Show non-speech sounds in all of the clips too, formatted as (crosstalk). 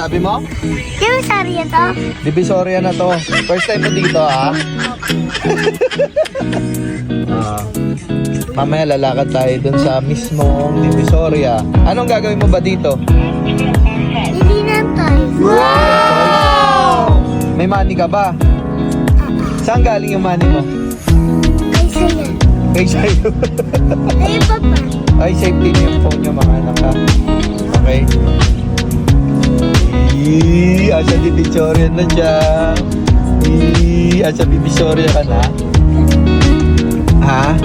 sabi mo? Sarya to. Divisoria na to. First time mo dito, ha? (laughs) Ah. mamaya lalakad tayo dun sa mismong Divisoria. Anong gagawin mo ba dito? Hindi na tayo. May money ka ba? Saan galing yung money mo? Ay, saya. Kay sa'yo. Ay, papa. Ay, safety niyo yung phone niyo mga anak ha. Okay? Eee, asa Divisoria na siya. Eee, asa Divisoria ka na? Ha?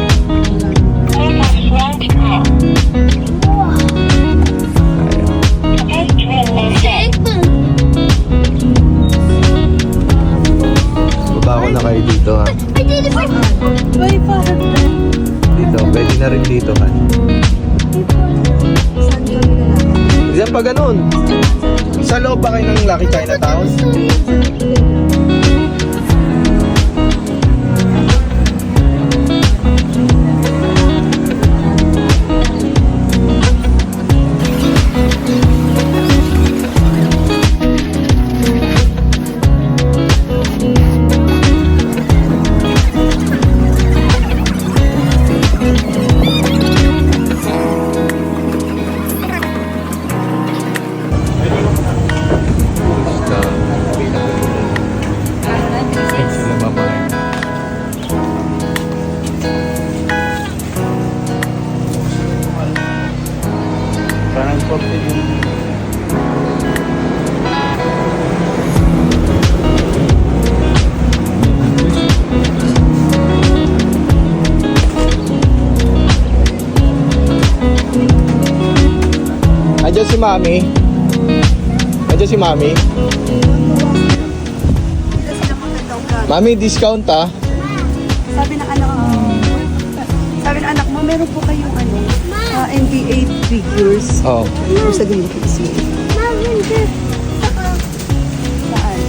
Baba ko na kayo dito ha. Dito, pwede na rin dito ha. Diyan pa ganun. Sa loob ba kayo ng Lucky Chinatown? Cocktail yung Andiyan si Mami. Andiyan si Mami. Mami, discount ah. Sabi ng anak mo, sabi ng anak mo, meron po kayong ano, ah, NBA figures. Oh. Sabihin ko is Mavengers. Saan?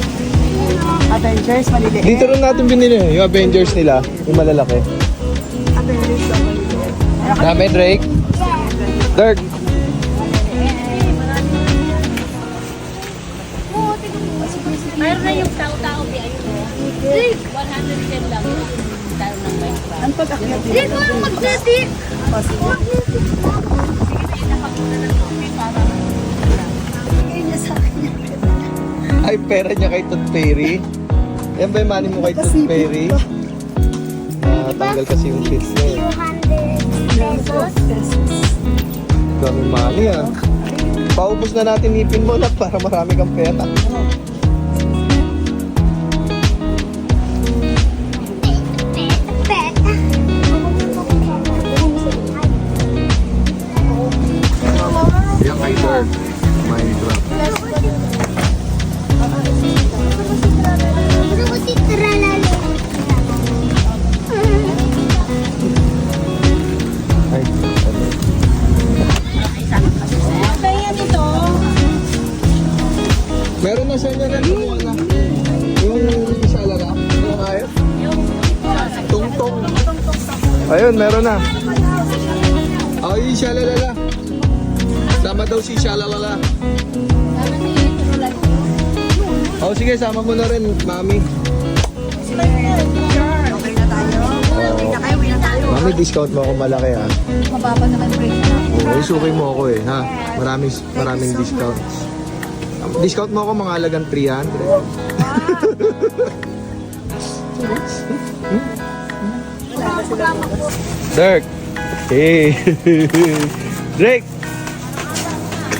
Avengers, maliliit. Dito rin natin binili yung Avengers nila, yung malalaki. Avengers daw maliliit. Meron Dami, Drake. Dirk. Mayroon na yung tao-tao di ayun mo. 110 lang yun. Tayo ng Minecraft. Ang pag-akyat Hindi nila. ko magneti. Bigay niya sa akin. Ay, pera niya kay Tooth Fairy. Yan ba yung money mo kay Tooth Fairy? Ah, tanggal kasi yung shit niya eh. 200 pesos. Dami money ah. Paubos na natin ipin mo na para marami kang pera. Ayun, meron na. Oh, yung siya lalala. Sama daw si siya lalala. Oh, sige, sama mo na rin, mami. okay na tayo. Uwi na kayo, na tayo. Mami, discount mo ako malaki ah. Mababa naman break na. Oo, isuki mo ako eh, ha? Maraming, maraming discounts. Discount mo ako mga halagang 300. (laughs) Dirk! Hey! (laughs) Drake!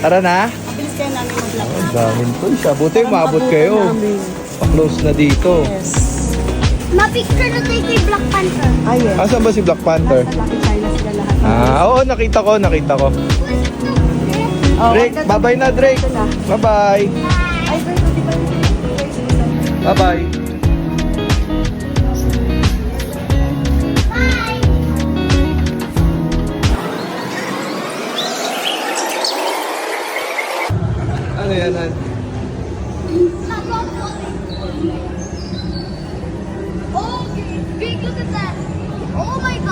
Tara na! Bilis kayo namin mag-vlog. Ang daming to. Siya, buti umabot kayo. Pa-close na dito. Yes. Ma-picture na tayo kay Black Panther. Ah, yes. Asan ba si Black Panther? Malapit China sila lahat. Ah, oo, nakita ko, nakita ko. Oh, Drake, bye-bye na, Drake. Bye-bye. Bye-bye. Ano yan? Oh, big look at that. Oh my